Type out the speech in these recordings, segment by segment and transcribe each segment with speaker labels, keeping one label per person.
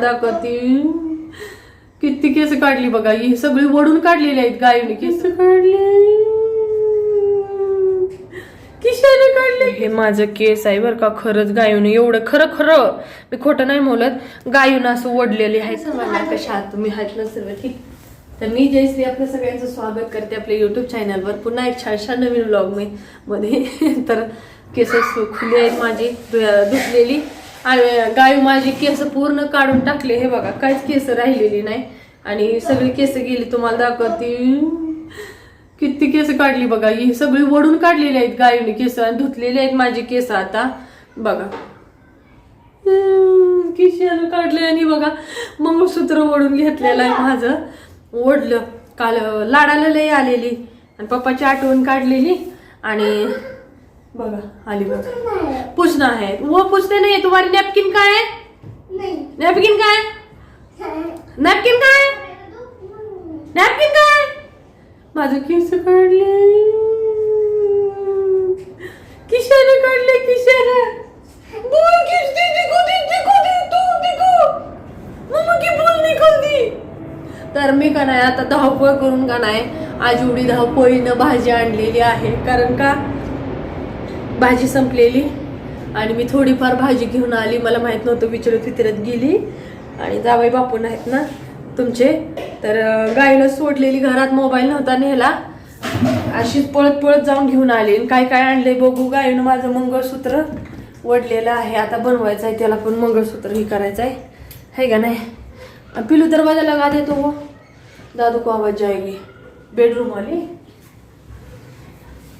Speaker 1: दाखवती किती केस काढली बघा ही सगळी वडून काढलेली आहेत गायीने केस. काढले. किशाने काढले? हे माझं केस आहे बरं का खरंच गायूने एवढं खरं खरं. मी खोटं नाही बोलत गायून असं ओढलेली आहे सर्वांना कशा आहात तुम्ही आहेत ना सर्व ठीक. तर मी जयश्री आपल्या सगळ्यांचं स्वागत करते आपल्या युट्यूब चॅनलवर पुन्हा एक छानशा नवीन व्लॉग मी मध्ये तर केस खुले आहेत माझी धुतलेली. आणि गाय माझी केस पूर्ण काढून टाकले. हे बघा काहीच केस राहिलेली नाही. आणि सगळी केस गेली तुम्हाला दाखवते. किती केस काढली बघा ही सगळी ओढून काढलेली आहेत गायीने केस आणि धुतलेली आहेत माझी केस आता. बघा. हम्म, किशानं काढले आणि बघा मंगळसूत्र ओढून घेतलेलं आहे माझं. ओढलं. काल लाडाला लय आलेली. आणि पप्पाची आठवण काढलेली. आणि बघा आली बघा. पुसणं आहे. व पुसते नाही तुम्हाला नॅपकिन काय आहे? नॅपकिन काय नॅपकिन काय नॅपकिन काय माझं केस काढले. किशाने काढले किशाने. बोल किस दी दिखो दी दिखो दी तू दिखो मम्मा की बोल निकल दी. तर मी का नाही आता धावपळ करून का नाही आज एवढी धावपळीनं भाजी आणलेली आहे. कारण का? भाजी संपलेली आणि मी थोडीफार भाजी घेऊन आली. मला माहीत नव्हतं विचारत विचारत गेली. आणि जावई बापून आहेत ना तुमचे. तर अं, गाईला सोडलेली घरात मोबाईल नव्हता नेला. अशीच पळत पळत जाऊन घेऊन आली. आणि काय काय आणले बघू. गायनं माझं मंगळसूत्र वडलेलं आहे. आता बनवायचं आहे. त्याला पण मंगळसूत्र हे करायचं आहे. है का नाही? पिलू पिलू दरवाजा लगा देतो वो हो. दादू को आवाज जाएगी बेडरूम वाली?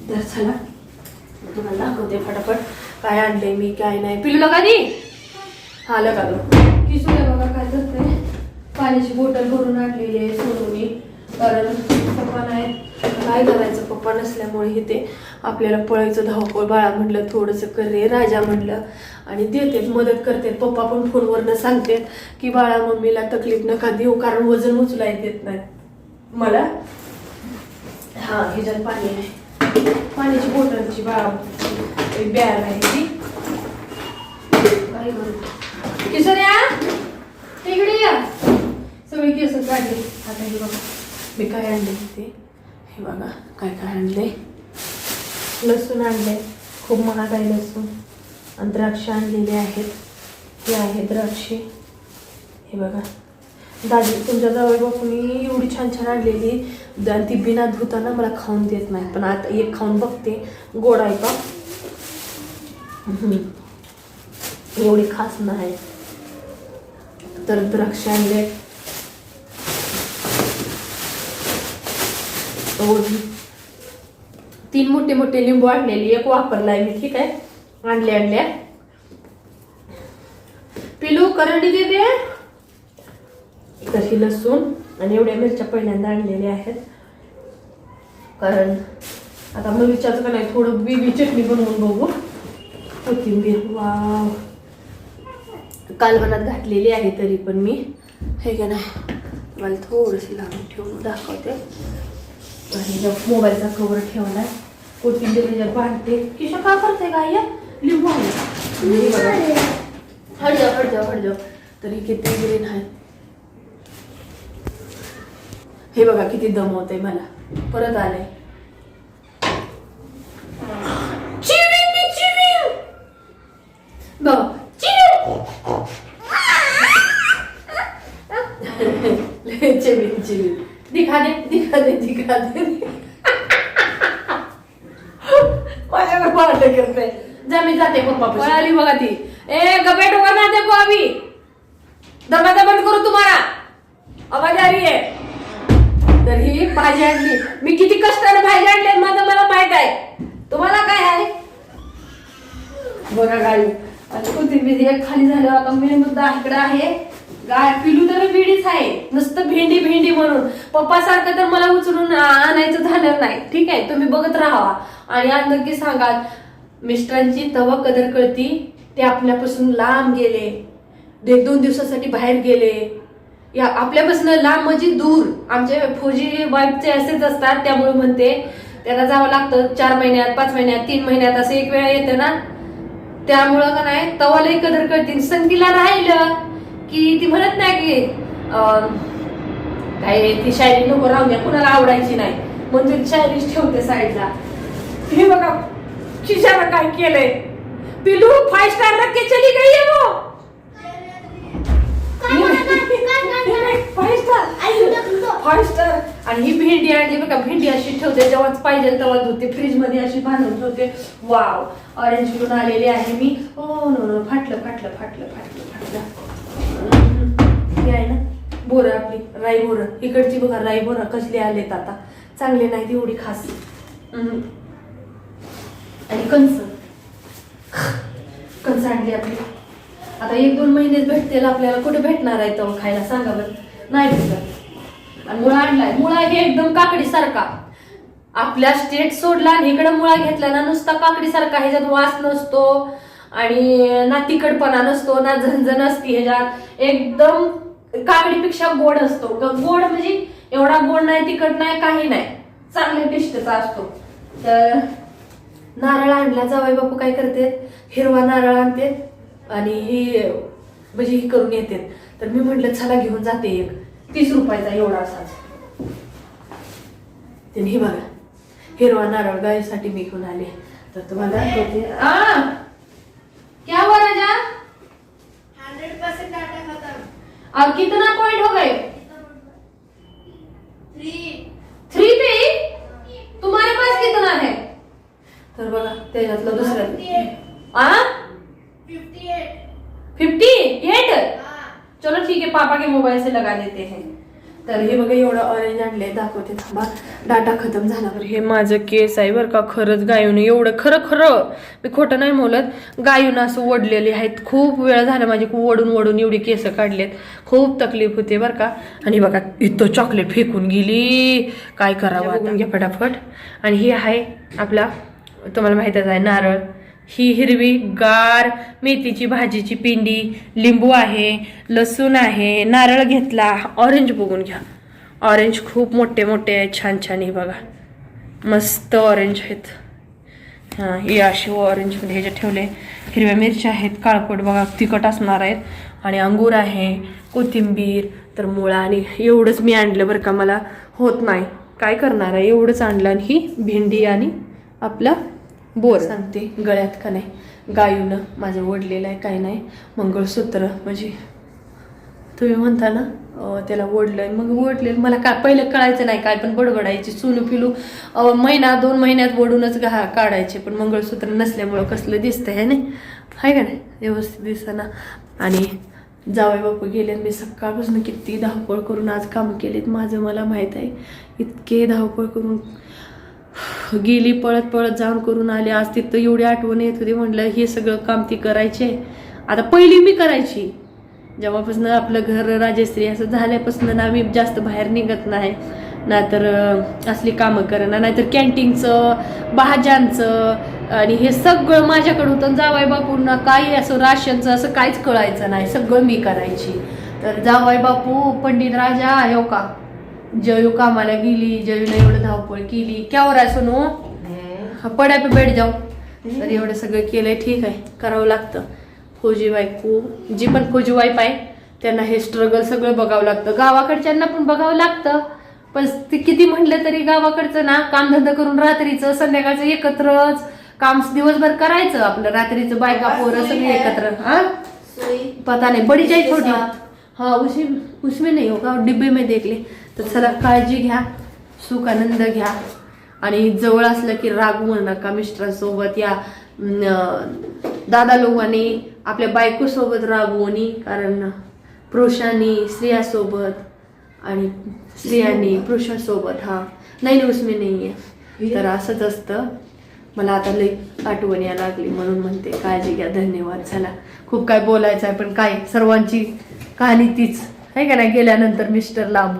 Speaker 1: तर चला. तुम्हाला दाखवते फटाफट काय आणले मी काय नाही. पिलू लगा दी. हा लगा दो. किशोर बघा काय करते पाण्याची बॉटल भरून आणलेली आहे सोडून कारण पप्पा नाही काय करायचं? पप्पा नसल्यामुळे इथे आपल्याला पळायचं धावपळ बाळा म्हटलं थोडंसं कर रे राजा म्हटलं आणि देतेत मदत करते पप्पा पण फोनवरनं सांगतात की बाळा मम्मीला तकलीफ नका देऊ कारण वजन उचलाय देत नाही मला? हा ह्याच्यात पाणी आहे. पाण्याची बॉटलची बाळा एक बॅग आहे ती. काय किशोर्या तिकडे या. सगळी केस काढली. आता हे बघा मी काय आणले ते? हे बघा काय काय आणले लसूण आणले खूप महाग आहे लसूण. आणि द्राक्ष आणलेले आहेत. हे आहे द्राक्षे. हे बघा. दादी तुमच्या जवळ बापूनी एवढी छान छान आणलेली. आणि ती बिना धुताना मला खाऊन देत नाही. पण आता एक खाऊन बघते. गोड आहे का? एवढी खास नाही. तर द्राक्ष आणले. तीन मोठे मोठे लिंबू आणलेली. एक वापरलाय मी ठीक आहे. आणले आणल्या पिलू करंडी देते तर ही लसूण आणि एवढ्या मिरच्या पहिल्यांदा आणलेल्या आहेत. कारण आता मग विचारचं का नाही थोडं वेगळी चटणी बनवून बघू. कोथिंबीर वाव. कालवनात घातलेली आहे तरी पण मी. हे का नाही मला थोडीशी लावून ठेवून दाखवते. आणि मोबाईलचा कवर ठेवलाय कोथिंबीर ह्याच्यात बांधते किशा का करते काय या लिंबू आहे. हे जाऊ हट जाऊ तरी किती ग्रीन आहे. हे बघा किती दम होते मला. परत आले बघा. दिखा दे दिखा दे दिखा दे. माझ्यावर पाहते करते जा मी जाते पप्पा आली बघा ती. ए गपे ठोका ना देखो अभी दरवाजा बंद करू तुम्हाला. आवाज आ रही है तर ही भाजी आणली. मी किती कष्टाने भाजी आणली माझं मला माहीत आहे. तुम्हाला काय आहे? बघा गाई आता कोथिंबीर एक खाली झालं. आता मी मुद्दा इकडे आहे. गाय पिलू तर बिडीच आहे. नुसतं भेंडी भेंडी म्हणून. पप्पा सारखं तर मला उचलून आणायचं झालं नाही. ठीक आहे तुम्ही बघत राहा. आणि आज नक्की सांगा मिस्टरांची तवा कदर कळती ते आपल्यापासून लांब गेले. एक दोन दिवसासाठी बाहेर गेले. या आपल्यापासून लांब म्हणजे दूर. आमचे फौजी वाईफचे असेच असतात त्यामुळे म्हणते त्यांना जावं लागतं. चार महिन्यात पाच महिन्यात तीन महिन्यात असं एक वेळा येतं ना. त्यामुळं का नाही तवालाही कदर करतील संगीला राहिलं की ती म्हणत नाही की काय ती शायरी नको राहू द्या कुणाला आवडायची नाही. म्हणून ती शायरीच ठेवते साईडला. हे बघा शिशानं काय केलंय? पिलू फाय स्टार रक्के चली गई है वो. Five star. आणि ही भेंडी आणली बघा भेंडी अशी ठेवते जेव्हाच पाहिजे तेव्हा धुते. फ्रीजमध्ये अशी बांधून ठेवते. वाव. ऑरेंज करून आलेली आहे मी. Oh no no फाटलं फाटलं फाटलं फाटलं फाटलं. हे आहे ना बोरं आपली राई बोरं. इकडची बघा राई बोरं कसली आलेत आता. चांगले नाहीत एवढी खास. आणि कंस. कंस आणली आपली. आता एक दोन महिनेच भेटतील आपल्याला. कुठे भेटणार आहे तो खायला? सांगा बरं. नाही भेटत. आणि मुळा आणलाय. मुळा हे एकदम काकडी सारखा आपल्या स्टेट सोडला आणि इकडं मुळा घेतला ना नुसता काकडी सारखा ह्याच्यात वास नसतो आणि ना तिखटपणा नसतो ना झणझण असती ह्याच्यात. एकदम काकडीपेक्षा गोड असतो. ग- गोड म्हणजे एवढा गोड नाही तिखट नाही काही नाही. चांगल्या टेस्टचा असतो. तर नारळ आणला जावाई बापू काय करते? हिरवा नारळ आणते. आणि ही म्हणजे ही करून येते तर मी म्हटलं चला घेऊन जाते एक. तीस रुपयाचा एवढा असाच त्याने हे बघा हिरवा नारळ गायसाठी मी घेऊन आले. तर तुम्हाला दाखवते आ! क्या हुआ राजा?
Speaker 2: हंड्रेड परसेंट डाटा खत्म.
Speaker 1: अब कितना पॉइंट हो गए?
Speaker 2: थ्री.
Speaker 1: थ्री पे? तुम्हारे पास कितना है? तर बघा त्याच्यातलं दुसरं आ
Speaker 2: फिफ्टी एट
Speaker 1: फिफ्टी एट
Speaker 2: हाँ
Speaker 1: चलो के मोबाइल से लगा देते हैं. तर हे बघा एवढं ऑरेंज आणले दाखवते थांबा. डाटा खतम झाला बरं. हे माझं केस आहे बरं का खरंच गायून एवढं खरं खरं. मी खोटं नाही बोलत. गायून असं ओढलेले आहेत. खूप वेळ झाला माझी ओढून ओढून एवढी केस काढलेत. खूप तकलीफ होते बरं का. आणि बघा इथं चॉकलेट फेकून गेली. काय करावं घ्या फटाफट. आणि ही आहे आपला तुम्हाला माहितच आहे नारळ. ही हिरवी गार मेथीची भाजीची पिंडी लिंबू आहे लसूण आहे नारळ घेतला ऑरेंज बघून घ्या. ऑरेंज खूप मोठे मोठे आहेत छान छान हे बघा. मस्त ऑरेंज आहेत. हां हे असे ऑरेंजमध्ये ह्याच्यात ठेवले. हिरव्या मिरच्या आहेत काळपट बघा तिखट असणार आहेत. आणि अंगूर आहे कोथिंबीर तर मुळा आणि एवढंच मी आणलं बरं का मला होत नाही. काय करणार आहे? एवढंच आणलं आणि ही भेंडी आणि आपलं बोर. सांगते गळ्यात का नाही. गायूनं माझं ओढलेलं आहे काय नाही. मंगळसूत्र म्हणजे तुम्ही म्हणता ना त्याला ओढलंय मग ओढले मला काय पहिलं कळायचं नाही काय पण बडबडायची पिलू अं, महिना दोन महिन्यात ओढूनच घा काढायचे. पण मंगळसूत्र नसल्यामुळं कसलं दिसतंय है नाही? हाय का नाही? व्यवस्थित दिसना. आणि जावई बापू गेले मी सकाळपासून किती धावपळ करून आज काम केलेत माझं मला माहीत आहे. इतके धावपळ करून गेली पळत पळत जाऊन करून आले. आज तिथं एवढी आठवण येत होती. म्हटलं हे सगळं काम ती करायचे आता पहिली मी करायची. जेव्हापासून आपलं घर राजश्री असं झाल्यापासून ना मी जास्त बाहेर निघत नाही. नाहीतर असली कामं करणं नाहीतर कॅन्टीनचं भाज्यांचं आणि हे सगळं माझ्याकडून होतं. जावाय बापूंना काही असं राशनचं असं काहीच कळायचं नाही. सगळं मी करायची. तर जावाय बापू पंडित राजा हो का? जयू कामाला गेली जयूने एवढं धावपळ केली. क्या हो रहा सुनो? हा पड्या पे बैठ जाऊ. तर एवढं सगळं केलंय ठीक आहे करावं लागतं. फौजी बायको जी पण फौजी वाईफ आहे त्यांना हे स्ट्रगल सगळं बघावं लागतं. गावाकडच्यांना पण बघावं लागतं. पण ते किती म्हटलं तरी गावाकडचं ना कामधंदा करून रात्रीचं संध्याकाळचं एकत्रच. काम दिवसभर करायचं आपलं रात्रीचं बायका पोरं सगळे एकत्र. हा? पता नहीं बड़ी चाहिए छोटी। हाँ उसी उसमें नहीं होगा डिब्बे में देख ले तर चला काळजी घ्या सुख आनंद घ्या. आणि जवळ असलं की रागवू नका मिस्टरांसोबत. या दादा लोकांनी आपल्या बायकोसोबत रागवूनी कारण पुरुषांनी स्त्रियासोबत आणि स्त्रियांनी पुरुषासोबत हा. नाही नाही उसमे नाही आहे तर असंच असतं. मला आता लई आठवण या लागली म्हणून म्हणते काळजी घ्या धन्यवाद झाला खूप काय बोलायचं आहे पण काय सर्वांची कहाणी तीच. आहे का नाही? गेल्यानंतर मिस्टर लांब.